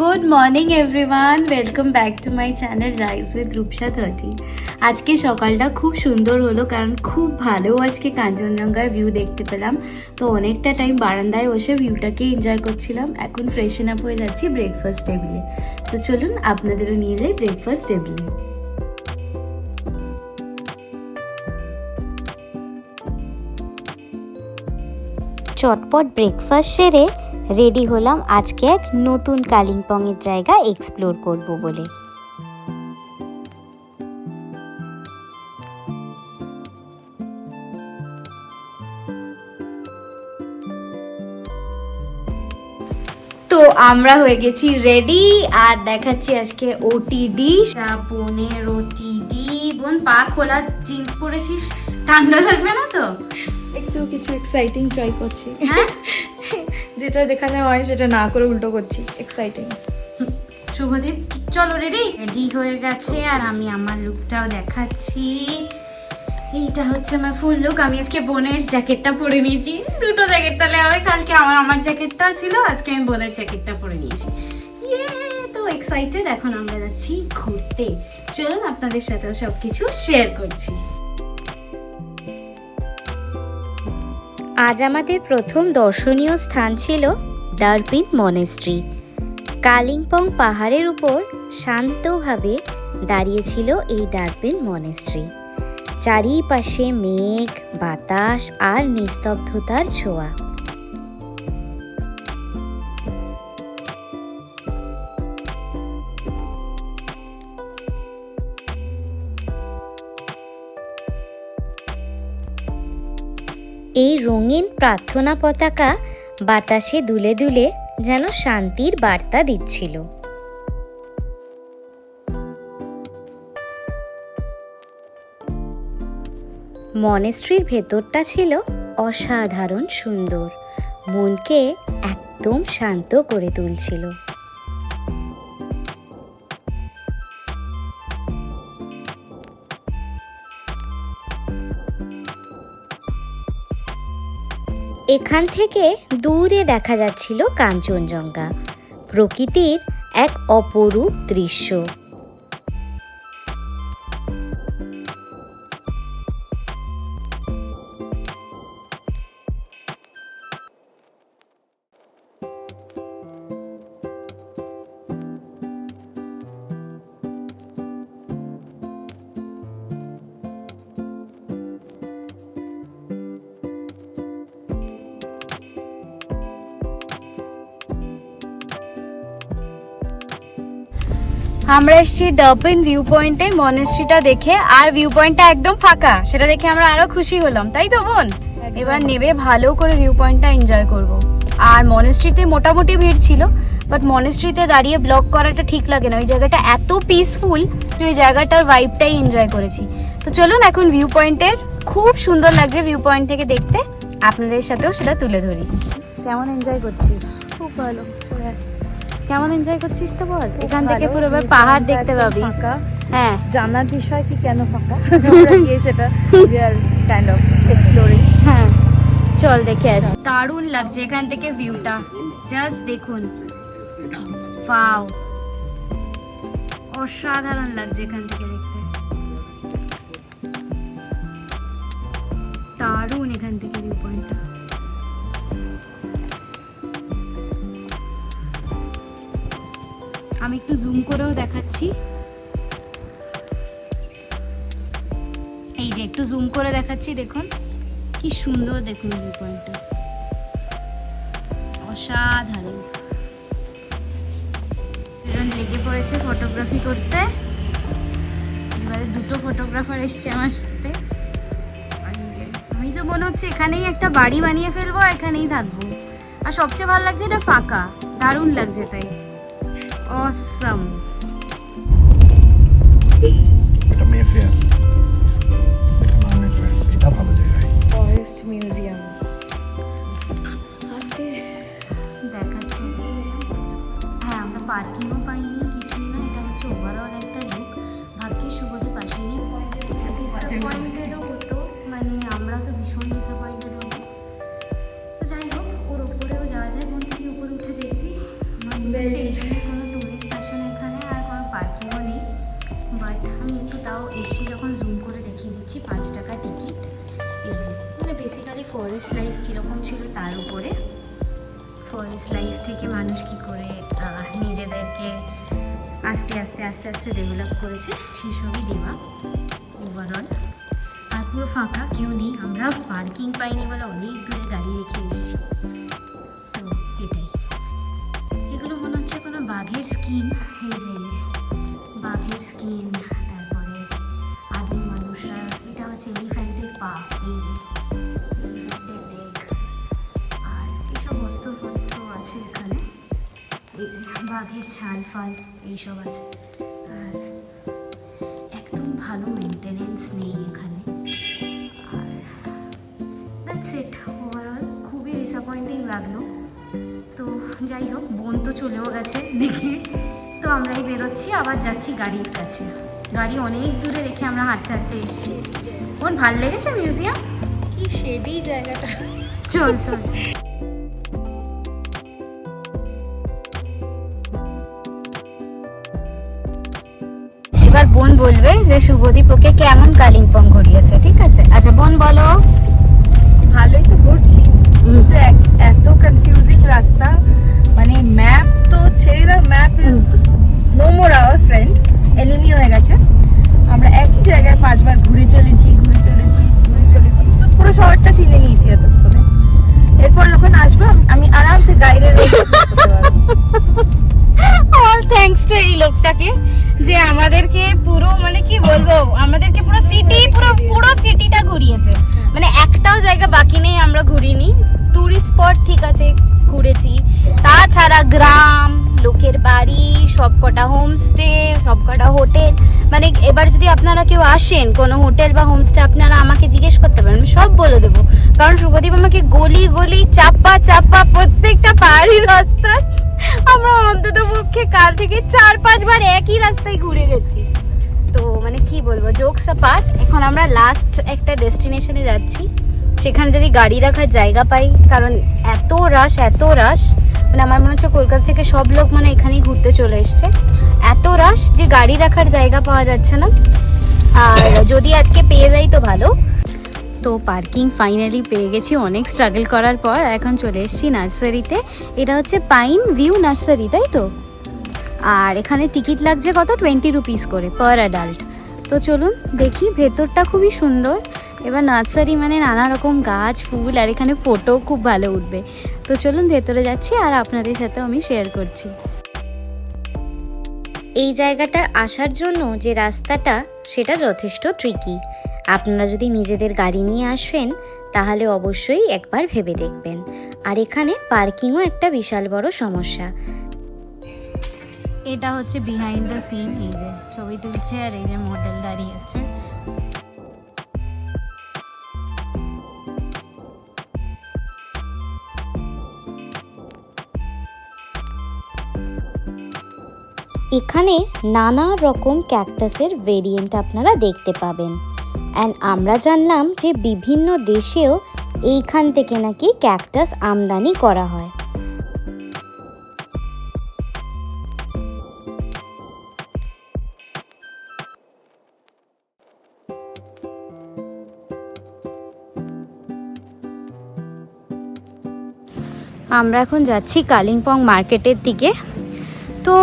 Good morning everyone welcome back to my channel rice with Rupsa thirty আজকে সকালটা খুব সুন্দর হলো, কারণ খুব ভালো আজকে কাঞ্চনজঙ্ঘার ভিউ দেখতে পেলাম। তো অনেকটা টাইম বারান্দায় বসে ভিউটাকে এনজয় করছিলাম। এখন ফ্রেশন আপ হয়ে যাচ্ছি ব্রেকফাস্ট টেবিলে তো চলুন, আপনাদেরও নিয়ে যাই ব্রেকফাস্ট টেবিলে চটপট ব্রেকফাস্ট সেরে রেডি হলাম আজকে এক নতুন কালিম্পংয়ের জায়গা এক্সপ্লোর করব বলে। তো আমরা হয়ে গেছি রেডি আর দেখাচ্ছি আজকে ওটিডি বোনের ওটিডি বোন, পা খোলা জিন্স পরেছিস, ঠান্ডা লাগবে না তো? একটু কিছু এক্সাইটিং ট্রাই করছি। হ্যাঁ? যেটা যেখানে হয় সেটা না করে উল্টো করছি এক্সাইটিং শুভদীপ চলো রেডি রেডি হয়ে গেছে আর আমি আমার লুকটাও দেখাচ্ছি। এইটা হচ্ছে আমার ফুল লুক আমি আজকে বোনের জ্যাকেটটা পরে নিয়েছি। দুটো জ্যাকেট তাহলে হবে। কালকে আমার আমার জ্যাকেটটা ছিল আজকে আমি বোনের জ্যাকেটটা পরে নিয়েছি। তো এক্সাইটেড এখন আমরা যাচ্ছি ঘুরতে। চলুন আপনাদের সাথে সব কিছু শেয়ার করছি। আজ আমাদের প্রথম দর্শনীয় স্থান ছিল ডারপিন মনেস্ট্রি। কালিম্পং পাহাড়ের উপর শান্তভাবে দাঁড়িয়েছিল এই ডারপিন মনেস্ট্রি। চারিপাশে মেঘ, বাতাস আর নিস্তব্ধতার ছোঁয়া। এই রঙিন প্রার্থনা পতাকা বাতাসে দুলে দুলে যেন শান্তির বার্তা দিচ্ছিল। মনেস্ট্রির ভেতরটা ছিল অসাধারণ সুন্দর। মনকে একদম শান্ত করে তুলছিল। এখান থেকে দূরে দেখা যাচ্ছিল কাঞ্চনজঙ্ঘা। প্রকৃতির এক অপরূপ দৃশ্য। আমরা এসেছি ডাবিন ভিউ পয়েন্টে মনেস্ট্রিটা দেখে আর ভিউ পয়েন্টটা একদম ফাঁকা। সেটা দেখে আমরা আরও খুশি হলাম তাই তো বোন? এবার নেবে ভালো করে ভিউ পয়েন্টটা এনজয় করব। আর মনেস্ট্রিতে মোটামুটি ভিড় ছিল বাট মনেস্ট্রিতে দাঁড়িয়ে ব্লগ করাটা ঠিক লাগে না। ওই জায়গাটা এত পিসফুল ওই জায়গাটার ভাইবটাই এনজয় করেছি। তো চলুন এখন ভিউ পয়েন্টের খুব সুন্দর লাগছে ভিউ পয়েন্ট থেকে দেখতে। আপনাদের সাথেও সেটা তুলে ধরি। কেমন এনজয় করছিস? খুব ভালো। কেমন এনজয় করছিস তো বল? এখান থেকে পুরো এবার পাহাড় দেখতে পাবি। হ্যাঁ। জানার বিষয় কি কেন ফাঁকা? গিয়ে সেটা রিয়াল কাইন্ড অফ এক্সপ্লোরিং হ্যাঁ। চল দেখে আসি। দারুণ লাগছে এখান থেকে ভিউটা জাস্ট দেখুন। ওয়াও অসাধারণ লাগছে এখান থেকে দেখতে। দারুণ এখান থেকে আমি একটু জুম করেও দেখাচ্ছি। এই যে একটু জুম করে দেখাচ্ছি, দেখুন। কি সুন্দর দেখুন ভিউ পয়েন্টটা অসাধারণ লেগে পড়েছে ফটোগ্রাফি করতে। এবারে দুটো ফটোগ্রাফার এসছে আমার সাথে। আমি তো মনে হচ্ছে এখানেই একটা বাড়ি বানিয়ে ফেলব, এখানেই থাকব। আর সবচেয়ে ভালো লাগছে এটা ফাঁকা। দারুণ লাগছে তাই। অসম এটা মেফেয়ার এখানে মেফেয়ার এটা ভালো জায়গায় ফরেস্ট মিউজিয়াম আজকে দেখাচ্ছি। হ্যাঁ আমরা পার্কিংও পাইনি কিছুই না। এটা হচ্ছে ওভারঅল একটা লুক ভাগ্যে শুভদীপ আসেনি ডিসঅ্যাপয়েন্টেডও হতো। মানে আমরা তো ভীষণ ডিসঅ্যাপয়েন্টেড হব। তো যাই হোক ওর ওপরেও যাওয়া যায় বোন থেকে উপরে উঠে দেখবি? আমার বাট আমি একটু তাও এসছি যখন জুম করে দেখিয়ে দিচ্ছি পাঁচ টাকা টিকিট এই যে মানে বেসিক্যালি ফরেস্ট লাইফ কীরকম ছিল তার উপরে। ফরেস্ট লাইফ থেকে মানুষ কি করে নিজেদেরকে আস্তে আস্তে আস্তে আস্তে ডেভেলপ করেছে সেসবই দেওয়া ওভারঅল আর পুরো ফাঁকা, কেউ নেই। আমরা পার্কিং পাইনি বলে অনেক দূরে গাড়ি রেখে এসেছি। তো এটাই। এগুলো মনে হচ্ছে কোনো বাঘের স্কিন এই যে। এই স্কিন তারপরে আদিম মানুষরা, এটা হচ্ছে এলিফ্যান্টের পা, এই যে লেগ আর এইসব বস্ত্র ফস্ত্র আছে এখানে, এই যে বাঘের ছাল, ফাল এইসব আছে, আর একদম ভালো মেনটেনেন্স নেই এখানে, আর দ্যাটস ইট ওভারঅল খুবই ডিসঅ্যাপয়েন্টিং লাগল, তো যাই হোক, বোন তো চলেও গেছে, দেখে তো আমরাই বেরোচ্ছি আবার যাচ্ছি গাড়ির কাছে। গাড়ি অনেক দূরে রেখে আমরা হাঁটতে হাঁটতে এসেছি। বোন ভালো লেগেছে মিউজিয়াম? কি শেডি জায়গাটা। চল চল চল। এবার বোন বলবে যে শুভদীপ ওকে কেমন কালিম্পং ঘুরিয়েছে ঠিক আছে? আচ্ছা বোন বলো। ভালোই তো ঘুরছি। কিন্তু এত কনফিউজিং রাস্তা। পাঁচবার ঘুরে চলেছি ঘুরে চলেছি ঘুরে চলেছি। পুরো শহরটা চিনে নিয়েছি এতক্ষণে। এরপর যখন আসব, আমি আরামসে গাইডের অল থ্যাঙ্কস টু এই লোকটাকে যে আমাদেরকে পুরো মানে কি বলব, আমাদেরকে পুরো সিটি পুরো পুরো সিটিটা ঘুরিয়েছে। মানে একটাও জায়গা বাকি নেই, আমরা ঘুরিনি। টুরিস্ট স্পট ঠিক আছে, ঘুরেছি। তাছাড়া গ্রাম লোকের বাড়ি, সবকটা হোমস্টে সবকটা হোটেল মানে এবার যদি আপনারা কেউ আসেন, কোনো হোটেল বা হোমস্টে আপনারা আমাকে জিজ্ঞেস করতে পারেন, আমি সব বলে দেবো। কারণ শুভদীপ আমাকে গলি গলি, চাপা চাপা প্রত্যেকটা পাহাড়ি রাস্তায় আমরা অন্তত পক্ষে কাল থেকে চার পাঁচবার একই রাস্তায় ঘুরে গেছি। তো মানে কি বলব জোকস পার্ট এখন আমরা লাস্ট একটা ডেস্টিনেশনে যাচ্ছি। সেখানে যদি গাড়ি রাখার জায়গা পাই, কারণ এত রাশ এত রাশ মানে আমার মনে হচ্ছে কলকাতা থেকে সব লোক মানে এখানেই ঘুরতে চলে এসছে। এত রাশ যে গাড়ি রাখার জায়গা পাওয়া যাচ্ছে না। আর যদি আজকে পেয়ে যাই তো ভালো। তো পার্কিং ফাইনালি পেয়ে গেছি, অনেক স্ট্রাগল করার পর এখন চলে এসেছি নার্সারিতে। এটা হচ্ছে পাইন ভিউ নার্সারি তাই তো? আর এখানে টিকিট লাগছে কত? টোয়েন্টি রুপিস করে পার অ্যাডাল্ট তো চলুন দেখি, ভেতরটা খুবই সুন্দর। এবার নার্সারি মানে নানা রকম গাছ, ফুল, আর এখানে ফটো খুব ভালো উঠবে। তো চলুন ভেতরে যাচ্ছি আর আপনাদের সাথেও আমি শেয়ার করছি। এই জায়গাটা আসার জন্য যে রাস্তাটা সেটা যথেষ্ট ট্রিকি আপনারা যদি নিজেদের গাড়ি নিয়ে আসেন তাহলে অবশ্যই একবার ভেবে দেখবেন। আর এখানে পার্কিংও একটা বিশাল বড় সমস্যা। এটা হচ্ছে বিহাইন্ড দ্য সিন এই যে ছবি তুলছে আর এই যে মডেল দাঁড়িয়ে আছে। এখানে নানা রকম ক্যাকটাসের ভেরিয়েন্ট আপনারা দেখতে পাবেন। অ্যান্ড আমরা জানলাম যে বিভিন্ন দেশেও এইখান থেকে নাকি ক্যাকটাস আমদানি করা হয়। আমরা এখন যাচ্ছি কালিম্পং মার্কেটের দিকে। তো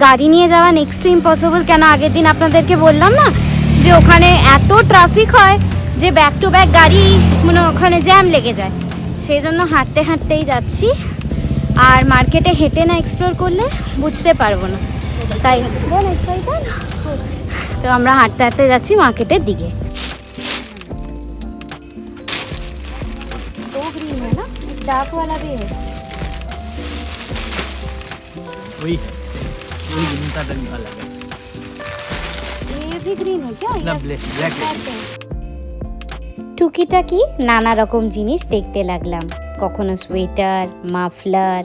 গাড়ি নিয়ে যাওয়া নেক্সট টু ইম্পসিবল কেন আগের দিন আপনাদেরকে বললাম না যে ওখানে এত ট্রাফিক হয় যে ব্যাক টু ব্যাক গাড়ি মানে ওখানে জ্যাম লেগে যায় সেই জন্য হাঁটতে হাঁটতেই যাচ্ছি আর মার্কেটে হেঁটে না এক্সপ্লোর করলে বুঝতে পারবো না তাই বল excited? তো আমরা হাঁটতে হাঁটতে যাচ্ছি মার্কেটের দিকে दो ग्रीन है ना एक डार्क वाला भी है वही वही ग्रीन का रंग अलग है ये भी ग्रीन है क्या ना ब्लैक ब्लैक है টুকিটাকি নানা রকম জিনিস দেখতে লাগলাম কখনো সোয়েটার মাফলার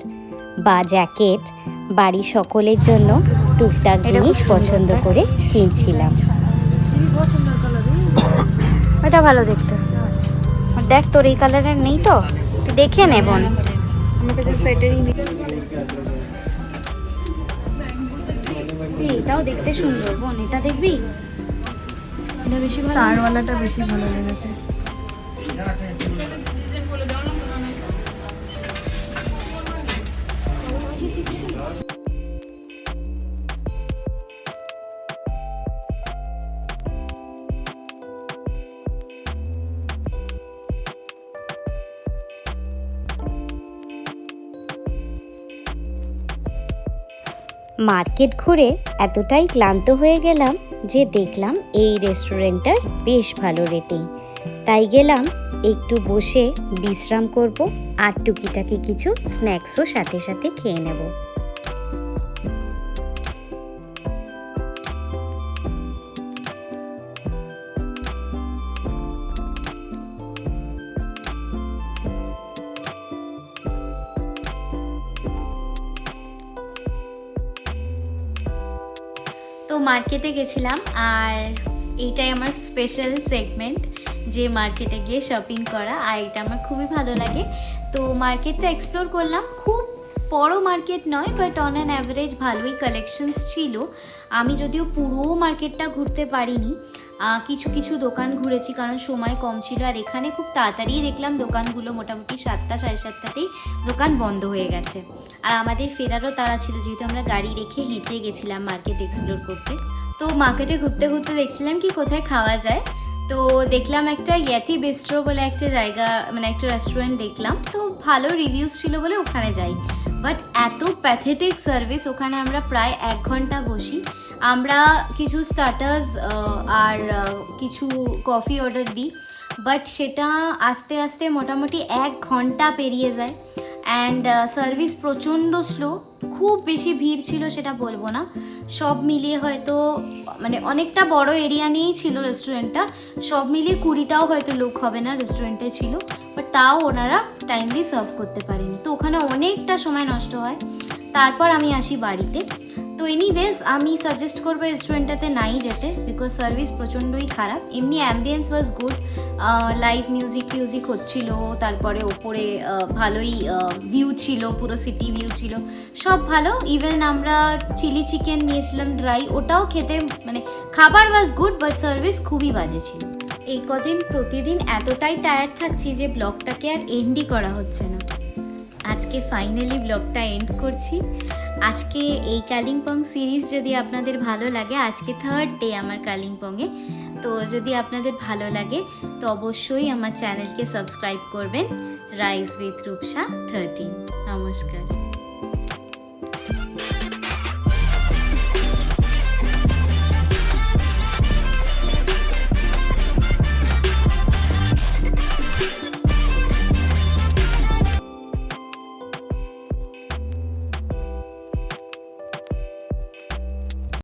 বা জ্যাকেট বাড়ির সকলের জন্য টুকটাক এটা খুব জিনিস সুন্দর, পছন্দ তাই? করে কিনছিলাম ওটা ভালো দেখতে আর দেখ তোর এই কালারের নেই তো তুই দেখে নে বোন আমার কাছে সোয়েটারই নেই যে এটাও দেখতে সুন্দর। বোন এটা দেখবি? এটা বেশি ভালো স্টারওয়ালাটা বেশি ভালো লেগেছে। মার্কেট ঘুরে এতটাই ক্লান্ত হয়ে গেলাম যে দেখলাম এই রেস্টুরেন্টটার বেশ ভালো রেটিং। তাই গেলাম একটু বসে বিশ্রাম করব আর টুকিটাকি কিছু স্ন্যাক্সও সাথে সাথে খেয়ে নেব। মার্কেটে গেছিলাম আর এইটাই আমার স্পেশাল সেগমেন্ট যে মার্কেটে গিয়ে শপিং করা, আর এটা আমার খুবই ভালো লাগে। তো মার্কেটটা এক্সপ্লোর করলাম। খুব বড় মার্কেট নয় বাট অন অ্যান অ্যাভারেজ ভালোই কালেকশনস ছিল। আমি যদিও পুরো মার্কেটটা ঘুরতে পারিনি কিছু কিছু দোকান ঘুরেছি, কারণ সময় কম ছিল। আর এখানে খুব তাড়াতাড়ি দেখলাম দোকানগুলো মোটামুটি সাতটা, সাড়ে সাতটাতেই দোকান বন্ধ হয়ে গেছে। আর আমাদের ফেরারও তারা ছিল, যেহেতু আমরা গাড়ি রেখে হেঁটে গেছিলাম মার্কেট এক্সপ্লোর করতে। তো মার্কেটে ঘুরতে ঘুরতে দেখছিলাম কি কোথায় খাওয়া যায়। তো দেখলাম একটা ইয়াটি বেস্ট্রো বলে একটা জায়গা মানে একটা রেস্টুরেন্ট দেখলাম। তো ভালো রিভিউস ছিল বলে ওখানে যাই। বাট এত প্যাথেটিক সার্ভিস ওখানে আমরা প্রায় এক ঘণ্টা বসি। আমরা কিছু স্টার্টার্স আর কিছু কফি অর্ডার দিই বাট সেটা আস্তে আস্তে মোটামুটি এক ঘণ্টা পেরিয়ে যায় অ্যান্ড সার্ভিস প্রচণ্ড স্লো খুব বেশি ভিড় ছিল সেটা বলব না, সব মিলিয়ে হয়তো মানে অনেকটা বড় এরিয়া নিয়েই ছিল রেস্টুরেন্টটা সব মিলিয়ে কুড়িটাও হয়তো লোক হবে না রেস্টুরেন্টে ছিল বাট তাও ওনারা টাইমলি সার্ভ করতে পারেনি। তো ওখানে অনেকটা সময় নষ্ট হয়, তারপর আমি আসি বাড়িতে তো এনিওয়েজ আমি সাজেস্ট করব রেস্টুরেন্টটাতে নাই যেতে বিকজ সার্ভিস প্রচণ্ডই খারাপ। এমনি ambience was good live music টিউজিক হচ্ছিল, তারপরে ওপরে ভালোই ভিউ ছিল, পুরো সিটি ভিউ ছিল, সব ভালো। ইভেন আমরা চিলি চিকেন নিয়েছিলাম ড্রাই ওটাও খেতে মানে খাবার ওয়াজ গুড বাট সার্ভিস খুবই বাজে ছিল। এই কদিন প্রতিদিন এতটাই টায়ার্ড থাকছি যে ব্লগটাকে আর এন্ডই করা হচ্ছে না। আজকে ফাইনালি ব্লগটা এন্ড করছি। আজকে এই কালিম্পং সিরিজ যদি আপনাদের ভালো লাগে, আজকে থার্ড ডে আমার কালিম্পংয়ে। তো যদি আপনাদের ভালো লাগে, তো অবশ্যই আমার চ্যানেলকে সাবস্ক্রাইব করবেন। রাইস উইথ রূপসা থার্টিন নমস্কার।